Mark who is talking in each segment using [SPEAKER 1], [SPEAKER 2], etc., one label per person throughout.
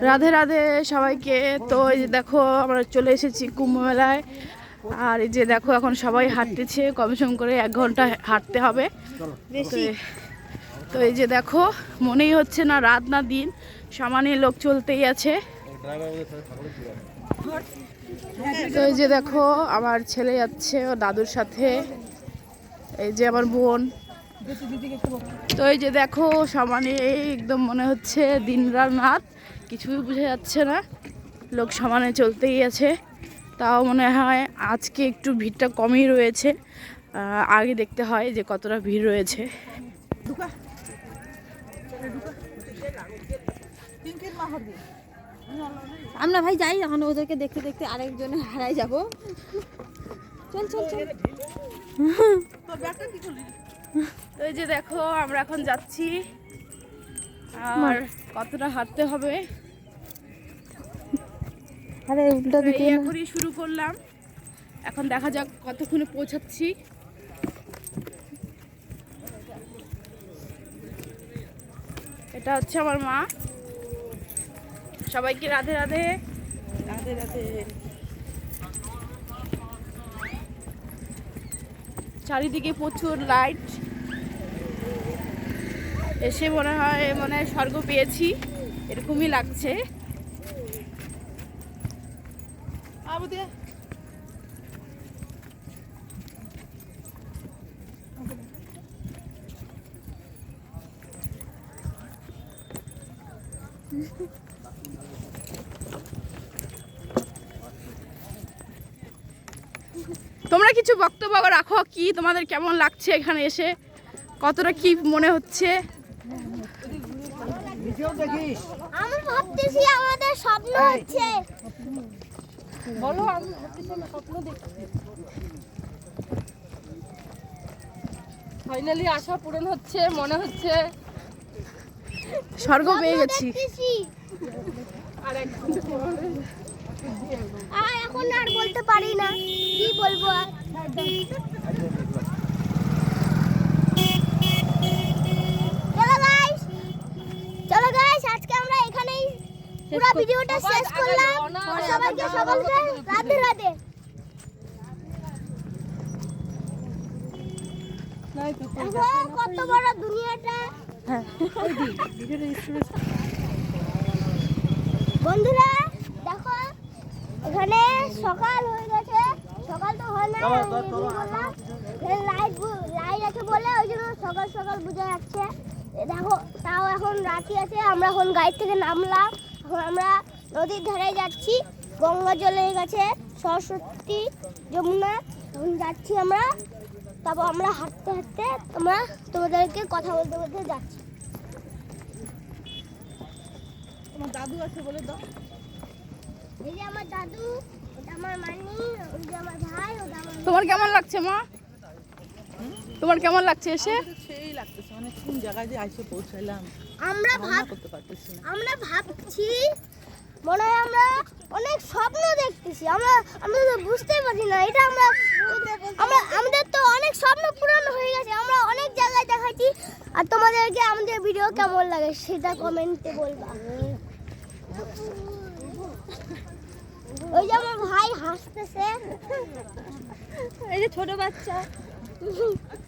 [SPEAKER 1] রাধে রাধে সবাইকে। তো এই যে দেখো আমরা চলে এসেছি কুম্ভ মেলায় আর এই যে দেখো এখন সবাই হাঁটতেছে। কম সম করে এক ঘণ্টা হাঁটতে হবে। তো এই- তো এই যে দেখো মনেই হচ্ছে না রাত না দিন। সমানে লোক চলতেই আছে। তো এই যে দেখো আমার ছেলে যাচ্ছে ও দাদুর সাথে। এই যে আমার বোন। তো এই যে দেখো সমানে একদম মনে হচ্ছে দিন রাত কিছুই বোঝা যাচ্ছে না। লোক সমানে চলতেই আছে। তাও মনে হয় আজকে একটু ভিড়টা কমই রয়েছে। আগে দেখতে হয় যে কতটা ভিড় রয়েছে।
[SPEAKER 2] আমরা ভাই যাই এখন ওদেরকে দেখতে দেখতে আরেকজনে হারাই যাব। চল চল চল।
[SPEAKER 1] তো এই যে দেখো আমরা এখন যাচ্ছি। আর কতটা হাঁটতে হবে।
[SPEAKER 2] আরে উল্টো
[SPEAKER 1] এই এখনই শুরু করলাম। এখন দেখা যাক কতক্ষণে পৌঁছাচ্ছি। এটা হচ্ছে আমার মা। সবাইকে রাধে রাধে। রাধে রাধে। চারিদিকে প্রচুর লাইট এসে মনে হয় মনে হয় স্বর্গ পেয়েছি। এরকমই লাগছে। তোমরা কিছু বক্তব্য রাখো কি? তোমাদের কেমন লাগছে এখানে এসে? কতটা কি মনে হচ্ছে?
[SPEAKER 3] আমি ভাবতেছি আমাদের স্বপ্ন হচ্ছে।
[SPEAKER 1] বলো ফাইনালি আশা পূরণ হচ্ছে মনে হচ্ছে। স্বর্গ পেয়ে গেছি। আর
[SPEAKER 3] আর এখন আর বলতে পারি না। কি বলব আর ভিডিওটা শেষ করলাম। সবাইকে সবাইকে রাধে রাধে। বন্ধুরা, দেখো, এখানে সকাল হয়ে গেছে। সকাল তো হয় না লাইট লাইট আছে বলে ওই জন্য সকাল সকাল বোঝা যাচ্ছে। দেখো, তাও এখন রাতি আছে, আমরা এখন গাড়ি থেকে নামলাম। আমরা নদীর ধারে যাচ্ছি। গঙ্গা জলে গেছে সরস্বতী যমুনা যাচ্ছি আমরা। তারপর আমরা হাঁটতে হাঁটতে আমরা তোমাদেরকে কথা বলতে বলতে যাচ্ছি।
[SPEAKER 1] তোমার দাদু আছে বলে দাও।
[SPEAKER 3] এই যে আমার দাদু ওটা আমার মানি ওই যে আমার ভাই ওটা আমার
[SPEAKER 1] তোমার কেমন লাগছে মা? তোমার কেমন লাগছে এসে?
[SPEAKER 4] সেই লাগতেছে অনেক কোন জায়গায় যে আইসে পৌঁছাইলাম
[SPEAKER 3] আমরা ভাব
[SPEAKER 4] করতে পারতেছি না।
[SPEAKER 3] আমরা ভাবছি মনে হয় আমরা অনেক স্বপ্ন দেখতেছি। আমরা আমরা তো বুঝতেই পারছি না এটা আমরা আমরা আমাদের তো অনেক স্বপ্ন পূরণ হয়ে গেছে। আমরা অনেক জায়গায় দেখাচ্ছি। আর তোমাদেরকে আমাদের ভিডিও কেমন লাগে সেটা কমেন্টে বলবা। ওই যে আমার ভাই হাসতেছে।
[SPEAKER 2] এই যে ছোট বাচ্চা।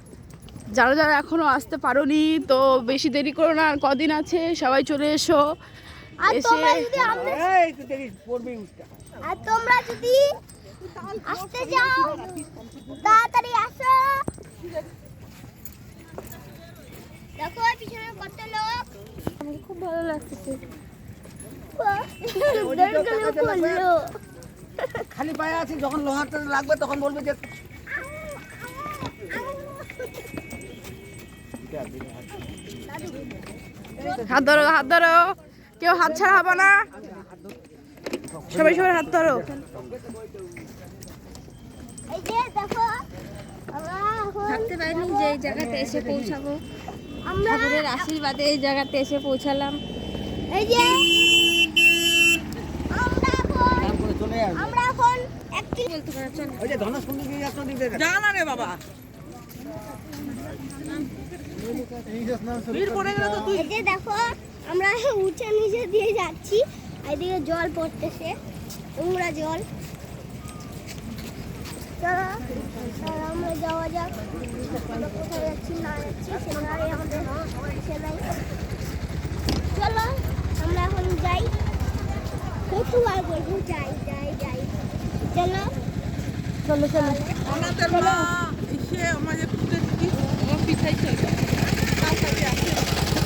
[SPEAKER 1] যারা যারা এখনও আসতে পারোনি তো বেশি দেরি করো না আর কদিন আছে সবাই চলে এসো।
[SPEAKER 3] আর
[SPEAKER 1] এসে
[SPEAKER 3] তোমরা যদি আমাদের আর তোমরা যদি আসতে যাও তাড়াতাড়ি আসো। দেখো পিছনে কত লোক।
[SPEAKER 2] আমার খুব ভালো লাগতেছে।
[SPEAKER 4] খালি পায়ে আছি যখন লোহারটা লাগবে তখন বলবে যে
[SPEAKER 1] হাত ধরো হাত ধরো। কেউ হাত ছাড়া হবে না। সবাই সবাই হাত ধরো।
[SPEAKER 2] পারিনি যে এই জায়গাতে এসে পৌঁছাবো।
[SPEAKER 3] আমরা
[SPEAKER 2] ঠাকুরের আশীর্বাদে এই জায়গাতে এসে পৌঁছালাম।
[SPEAKER 3] এই যে আমরা এখন একটি
[SPEAKER 2] বলতে
[SPEAKER 4] ওই যে আসতো জানা রে বাবা। ভিড় পড়ে গেলে তো তুই
[SPEAKER 3] এই যে দেখো আমরা উঁচে নিচে দিয়ে যাচ্ছি এদিকে জল পড়তেছে নোংরা জল। চলো আমরা যাওয়া যাক। আমরা কোথায় যাচ্ছি না যাচ্ছি সেখানে আমাদের সেলাই। চলো আমরা এখন যাই। আর বলব যাই যাই যাই। চলো।
[SPEAKER 4] চলো চলো।
[SPEAKER 5] মা আমাদের খুঁজে দিবি আমার পিছাই চলবে তার সাথে